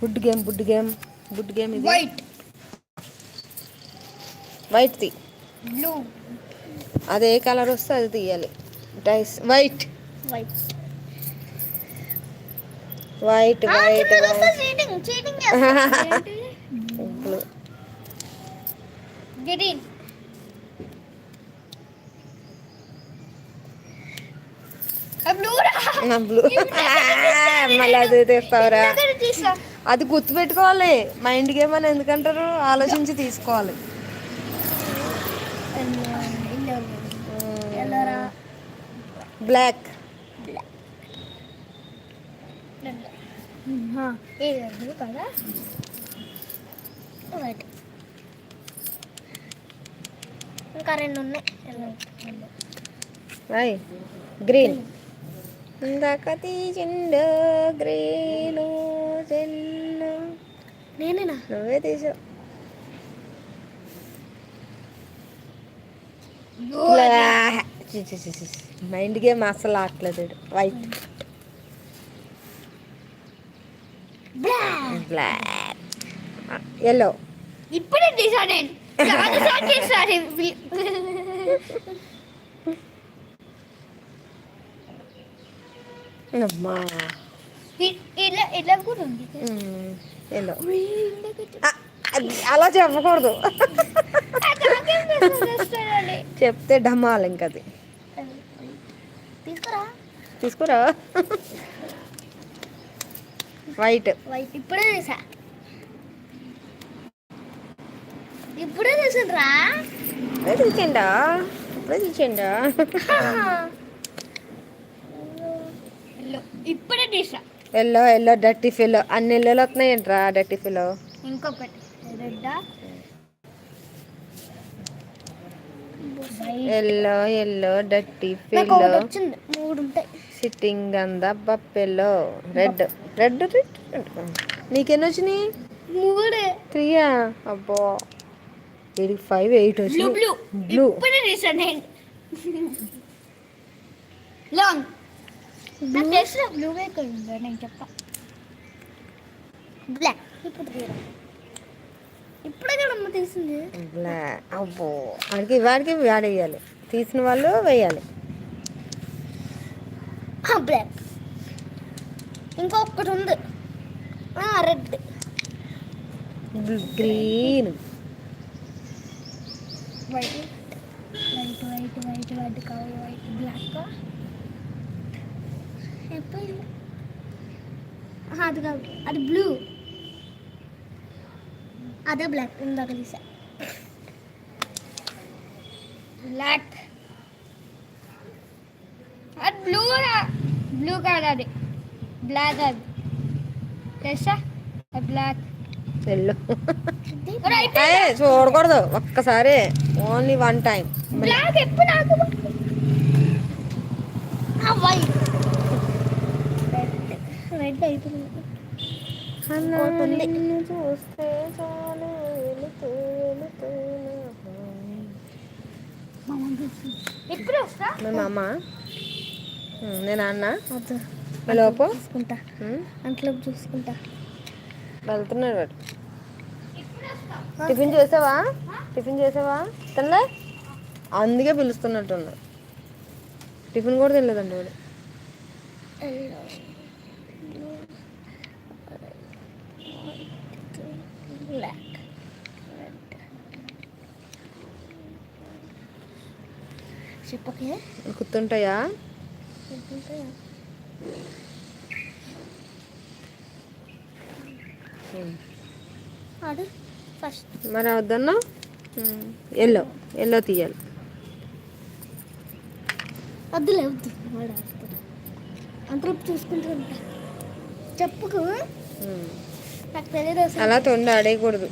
బుడ్ game బుడ్ game బుడ్ game ఇది. వైట్. వైట్ తీ బ్లూ. అదే కలర్ వస్తే అది తీయాలి. Dice white. White. White white cheating cheating blue green blue blue మళ్ళీ అది తీస్తావురా. తీసా అది గుర్తుపెట్టుకోవాలి. మైండ్ గేమ్ అని ఎందుకంటారు? ఆలోచించి తీసుకోవాలి. బ్లాక్ కదా? వైట్ ఇంకా రెండు ఉన్నాయి. గ్రీన్ ఇందాక తీసిండు గ్రీను చెల్లు నేనేనా? నువ్వే తీసావు. మైండ్ గేమ్ అసలు ఆటలేదు వైట్ బ్లాక్ ఎల్లో ఇప్పుడే తీసా నేను. చాలాసార్లు తీసా నేను. అమ్మా. ఎల్లో అలా చెప్పకూడదు. తెలుసు. చెప్తే డమాల్ ఇంకది. తీసుకురా. తీసుకురా. వైట్. వైట్. ఇప్పుడే తీసా. ఇప్పుడే తీసిండ్రా. ఇప్పుడే ఇప్పుడే తీసిండా? ఇప్పుడే తీసా. ఎల్లో ఎల్లో డర్టీ ఫిల్ అన్ని ఎల్లోలు వస్తున్నాయి ఏంట్రా డర్టీ ఫిల్ ఇంకొకటి. రెడ్డా. ఎల్లో ఎల్లో డర్టీ నాకు ఫిల్ ఒకటి వచ్చింది. మూడు ఉంటాయి. సిట్టింగ్ అంద బప్పెల్లో రెడ్ రెడ్ రెడ్ నీకెన్ని వచ్చినాయి? మూడే. త్రీయా అబ్బో. వీడికి five eight blue blue long blue ఉందో నేను చెప్తా. బ్లాక్ ఇప్పుడు తీరా ఇప్పుడే కదమ్మ తీసింది. బ్లాక్ అబ్బో. వాడికి వాడికి వాడేయాలి తీసిన వాళ్ళు వేయాలి. బ్లాక్ ఇంకొకటి ఉంది. Red. Green. White. White white white white కావాలి వైట్ బ్లాక్. అది కాదు. అది బ్లూ అదే బ్లాక్ ఇందాక తీసా. బ్లాక్ అది బ్లూ బ్లూ కాదు అది. బ్లాక్ అది. తెలుసా? బ్లాక్ చూడకూడదు. ఒక్కసారి. ఓన్లీ వన్ టైం బ్లాక్ ఎప్పుడు నాకు? వైట్ రెడ్ నిన్ను చూస్తే చాలు వెళుతూ వెళుతూ మీ మామ. ఉమ్, నేను అన్న? లోపు? చూసుకుంటా. అంట్లో చూసుకుంటా. వెళ్తున్నాడు వాడు. టిఫిన్ చేసావా? టిఫిన్ చేసావా? తినలే? అందుకే పిలుస్తున్నట్టున్నా టిఫిన్ కూడా తినలేదండి వాడు. బ్లాక్ చెప్పకే గుర్తుంటాయా. ఆడు ఫస్ట్ మరి వద్దన్నా? ఎల్లో. ఎల్లో తీయాలి. వద్దులే వద్దు. వాడు ఆడుతాడు. అంతలో చూసుకుంటూ ఉంటా చెప్పుకు. అలా తొండి ఆడేయకూడదు.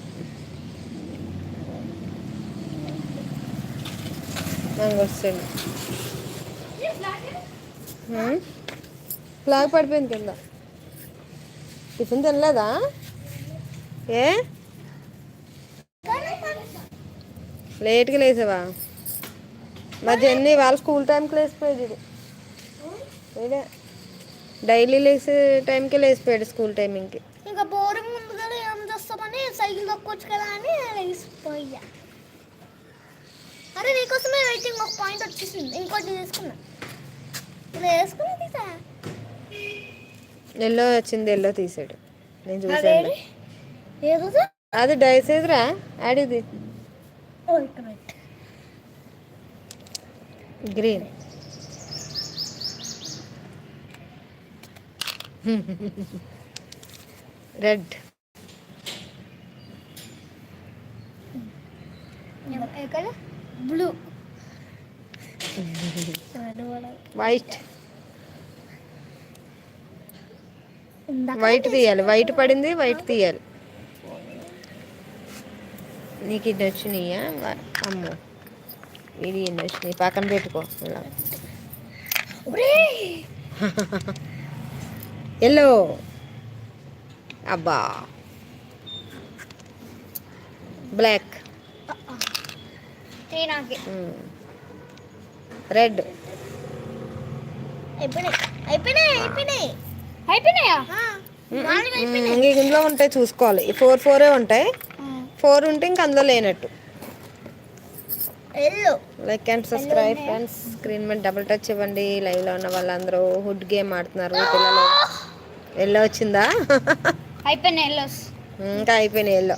నాకు వస్తుంది. ఫ్లాగ్ పడిపోయింది కింద. టిఫిన్ తినలేదా? ఏ? లేట్గా లేసావా? మా జర్నీ వాళ్ళ స్కూల్ టైంకి లేసిపోయాడు ఇది. ఇదే డైలీ లేసే టైంకి లేసిపోయాడు స్కూల్ టైమింగ్కి. పైకి నొక్కొచ్చు కదా అని వేసిపోయా అరే నీకోసమే వెయిటింగ్ ఒక పాయింట్ వచ్చేసింది. ఇంకోటి తీసుకున్నా. ఇలా వేసుకున్నా తీసా? ఎల్లో వచ్చింది ఎల్లో తీసాడు. నేను చూసాను? ఏదో అది ఆడిది ఓ ఇక్కడ పెట్టు. Green red colour blue. White white తీయాలి. వైట్ పడింది వైట్ తీయాలి. నీకు ఇన్ని వచ్చినాయా? అమ్మో. ఇది ఎన్ని వచ్చినాయి? పక్కన పెట్టుకో. ఇలా. ఎల్లో అబ్బా. Black red. ఇందులో ఉంటాయి చూసుకోవాలి. ఫోర్ ఫోరే ఉంటాయి. ఫోర్ ఉంటే ఇంక అందులో లేనట్టు. Yellow. Like and subscribe friends screen మీద డబుల్ టచ్ ఇవ్వండి. లైవ్లో ఉన్న వాళ్ళందరూ హుడ్ గేమ్ ఆడుతున్నారు పిల్లలు. ఎల్లో వచ్చిందా? అయిపోయినాయి ఎల్లోస్. ఇంకా అయిపోయినాయి ఎల్లో.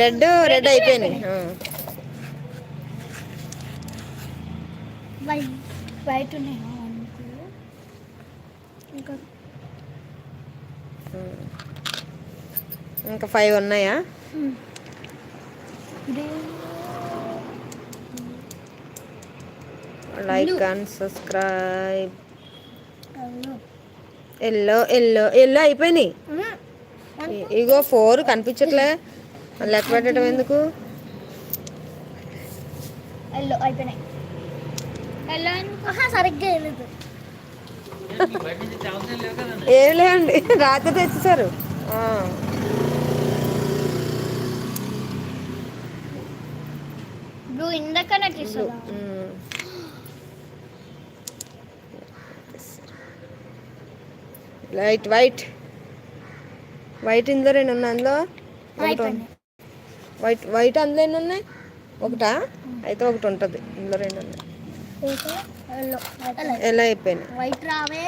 రెడ్ రెడ్ అయిపోయినాయి. ఉన్నాయి ఇంకా ఇంకా ఫైవ్ ఉన్నాయా? Like and subscribe yellow yellow yellow అయిపోయినాయి. ఇగో ఫోర్ కనిపించట్లే. లెక్క పెట్టడం ఎందుకు? ఎల్లో అయిపోయినాయి. సరిగ్గా వెళ్ళదు ఏం లేదండి రాత్రి తెచ్చేసారు ఆ. బ్లూ ఇందాకనే ఉమ్. తీసుకున్నా లైట్ వైట్ వైట్ ఇందులో రెండు ఉన్నాయి అందులో వైట్ వైట్ అందులో ఎన్ని ఉన్నాయి ఒకటా అయితే ఒకటి ఉంటుంది ఇందులో రెండు ఉన్నాయి ఎలా అయిపోయినాయి వైట్ రావే.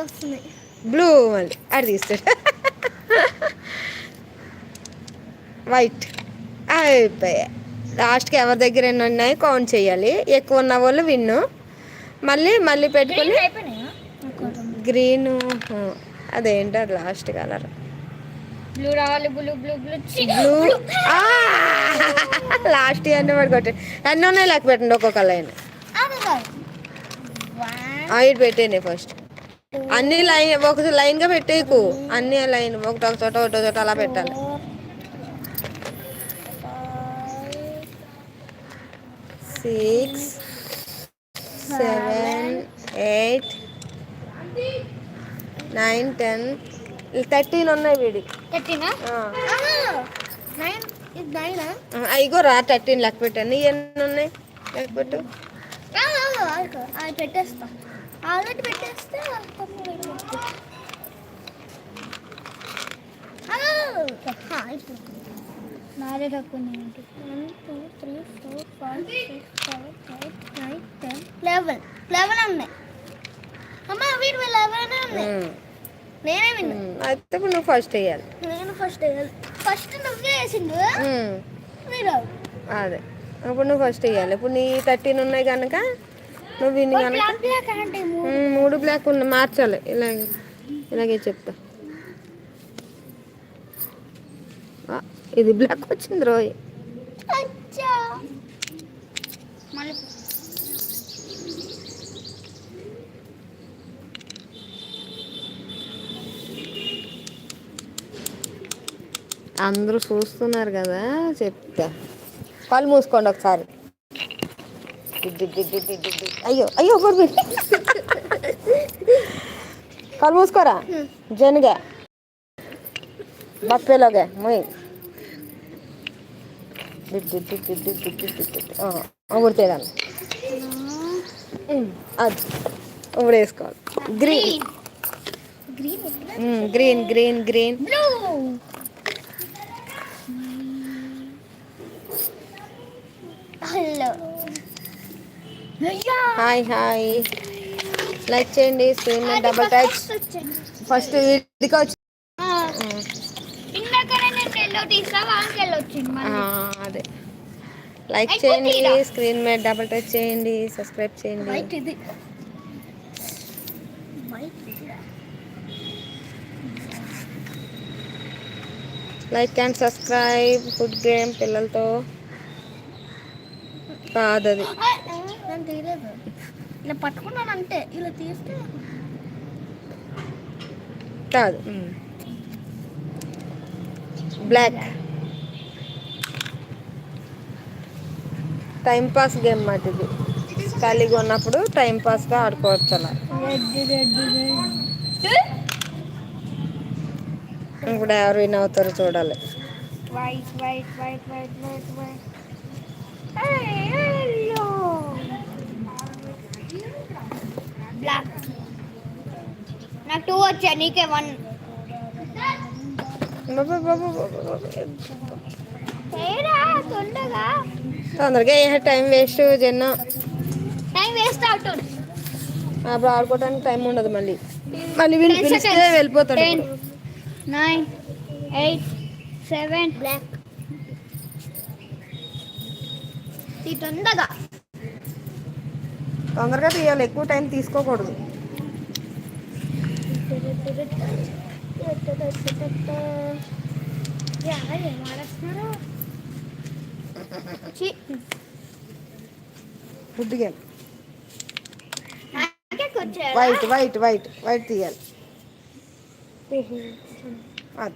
వస్తుంది. బ్లూ మళ్ళీ అది తీస్తాడు. వైట్ అయిపోయాయి లాస్ట్కి ఎవరి దగ్గర ఎన్ని ఉన్నాయి కౌంట్ చేయాలి. ఎక్కువ ఉన్న వాళ్ళు విన్ను. మళ్ళీ మళ్ళీ పెట్టుకొని గ్రీన్ అదేంటి అది లాస్ట్ కలర్ బ్లూ రావాలి blue blue blue blue last year పడుకోండి ఎన్ని ఉన్నాయి లెక్క పెట్టండి ఒక్కొక్క లైన్ ఆయిల్ పెట్టేయండి ఫస్ట్ అన్ని లైన్ ఒక లైన్గా పెట్టేయకు. అన్ని లైన్ ఒకటి ఒక చోట ఒకటో చోట అలా పెట్టాలి. Six seven eight nine ten thirteen ఉన్నాయి వీడి అయిగో రా థర్టీన్ లెక్క పెట్టండి. ఎన్ని ఉన్నాయి. లెక్క పెట్టు. పెట్టేస్తా. ఆల్రెడీ పెట్టేస్తే తక్కువ పెట్టేస్తా. ఆ, ఆ, ఇప్పుడు. నాదే తక్కువ ఏంటి? One two three four five six seven eight nine ten eleven. Eleven ఉన్నాయి. అమ్మ వీటి లెవెన్ ఉన్నాయి. నేనే విన్నా. అయితే ఇప్పుడు నువ్వు ఫస్ట్ వేయాలి నేను ఫస్ట్ ఫస్ట్ నువ్వే వేసిండు. మీరు? అదే. ఇప్పుడు నువ్వు ఫస్ట్ వేయాలి ఇప్పుడు నీ థర్టీన్ ఉన్నాయి కనుక నువ్వు ఇన్ని కనుక మూడు బ్లాక్ ఉన్నాయి మార్చాలి. ఇలాగే ఇలాగే చెప్తా. ఇది బ్లాక్ వచ్చింది రోయ్. మళ్ళీ అందరూ చూస్తున్నారు కదా చెప్తా కళ్ళు మూసుకోండి ఒకసారి. అయ్యో అయ్యో బొర్బి కళ్ళు మూసుకోరా జనగా బప్పేలోగా మొయ్ కొడితే కానీ అది ఇప్పుడు వేసుకోవాలి green green green green green blue hello. Hi hi. Like చేయండి స్క్రీన్ మీద డబల్ టచ్ ఫస్ట్ ఇదికి వచ్చి. అదే. లైక్ చేయండి. స్క్రీన్ మీద డబల్ టచ్ చేయండి సబ్స్క్రైబ్ చేయండి. Like and subscribe food game పిల్లలతో. కాదు అది నేను తీయలేదు ఇలా పట్టుకున్నాను అంటే ఇలా తీస్తే కాదు. బ్లాక్ టైం పాస్ గేమ్ మాట ఇది. ఖాళీగా ఉన్నప్పుడు టైం పాస్గా ఆడుకోవచ్చు అలా. ఇప్పుడు ఎవరు విన్ అవుతారో చూడాలి. White white white white white white black నాకు టూ వచ్చా నీకే వన్ తొందరగా ఏ టైం వేస్ట్ జన్న. టైం వేస్ట్ అవుతుంది. అప్పుడు ఆడుకోవడానికి టైం ఉండదు మళ్ళీ. మళ్ళీ. వెళ్ళిపోతాడు. నైన్ ఎయిట్ సెవెన్ బ్లాక్ తొందరగా తొందరగా తీయాలి ఎక్కువ టైం తీసుకోకూడదు. Food game. White white white white తీయాలి. అది.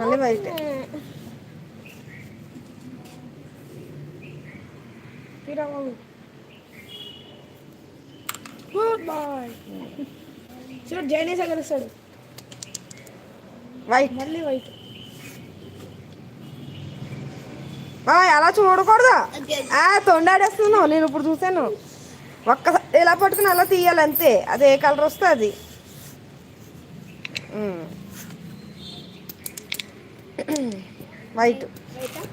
మళ్ళీ వైట్. గుడ్ బాయ్ చూడు జైనీస్ గెలుస్తాడు వైట్ మళ్ళీ వైట్ బాయ్ అలా చూడకూడదు? ఆ తొండాడేస్తున్నావు. నేను ఇప్పుడు చూసాను ఒక్కసారి ఇలా పట్టుకుని అలా తీయాలి అంతే. అది ఏ కలర్ వస్తే అది. వైట్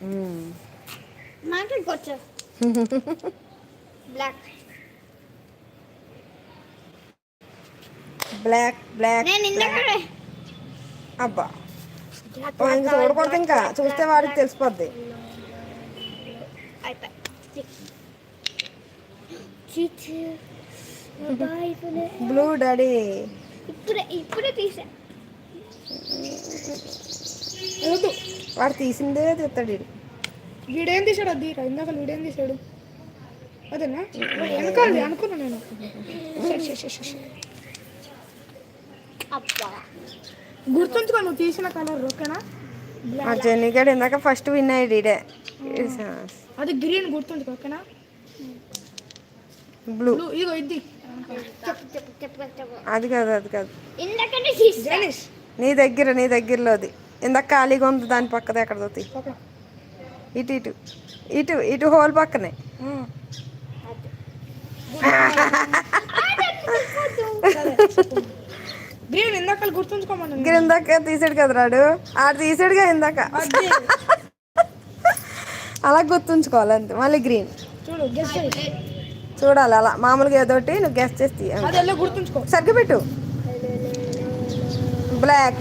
ఉమ్. మాట్లాడుకు వచ్చా బ్లాక్ బ్లాక్ బ్లాక్ అబ్బా. ఇంక చూడకూడదు ఇంకా. చూస్తే వాడికి తెలిసిపోద్ది. బ్లూ డాడీ ఇప్పుడే ఇప్పుడే తీసా. వద్దు. వాడు తీసిందే తీస్తాడు వీడు. వీడేం తీసాడు అది? ఇందాక వీడేం తీసాడు అదేనా? వెనకాలి అనుకున్నా నేను. గుర్తుంచుకో నువ్వు తీసిన కలర్ ఓకేనా? ఆ జెన్నీ గడు ఇందాక ఫస్ట్ విన్ అయ్యాడు ఈడే. అది గ్రీన్ గుర్తుంచుకో ఓకేనా? బ్లూ బ్లూ ఇదిగో ఇది. అది కాదు అది కాదు. నీ దగ్గర నీ దగ్గరలోది ఇందాక ఖాళీగా ఉంది దాని పక్కది ఎక్కడ ఇటు ఇటు. ఇటు ఇటు హోల్ పక్కనే. ఇందాక తీసాడు కదా రాడు? ఆడు తీసాడుగా ఇందాక. అలా గుర్తుంచుకోవాలి అంతే. మళ్ళీ గ్రీన్. చూడు చూడాలి అలా. మామూలుగా ఏదోటి నువ్వు గెస్ట్ చేసి సరిగ్గా పెట్టు బ్లాక్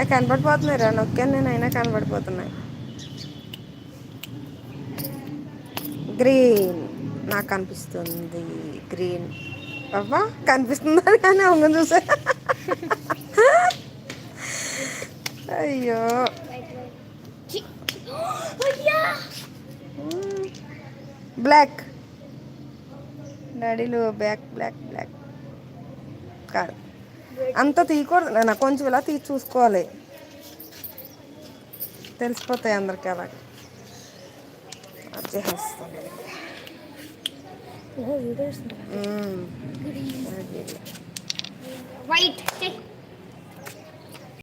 అవి నొక్కే రా నొక్కాను నేను అయినా గ్రీన్. నాకు కనిపిస్తుంది గ్రీన్. అవ్వా కనిపిస్తుందా కానీ అవును చూసా. అయ్యో. బ్లాక్. డాడీలు బ్లాక్ బ్లాక్ బ్లాక్. కాదు. అంత తీయకూడదు. నేను కొంచెం ఇలా తీసి చూసుకోవాలి. తెలిసిపోతాయి అందరికి అలా చేస్తాను. వైట్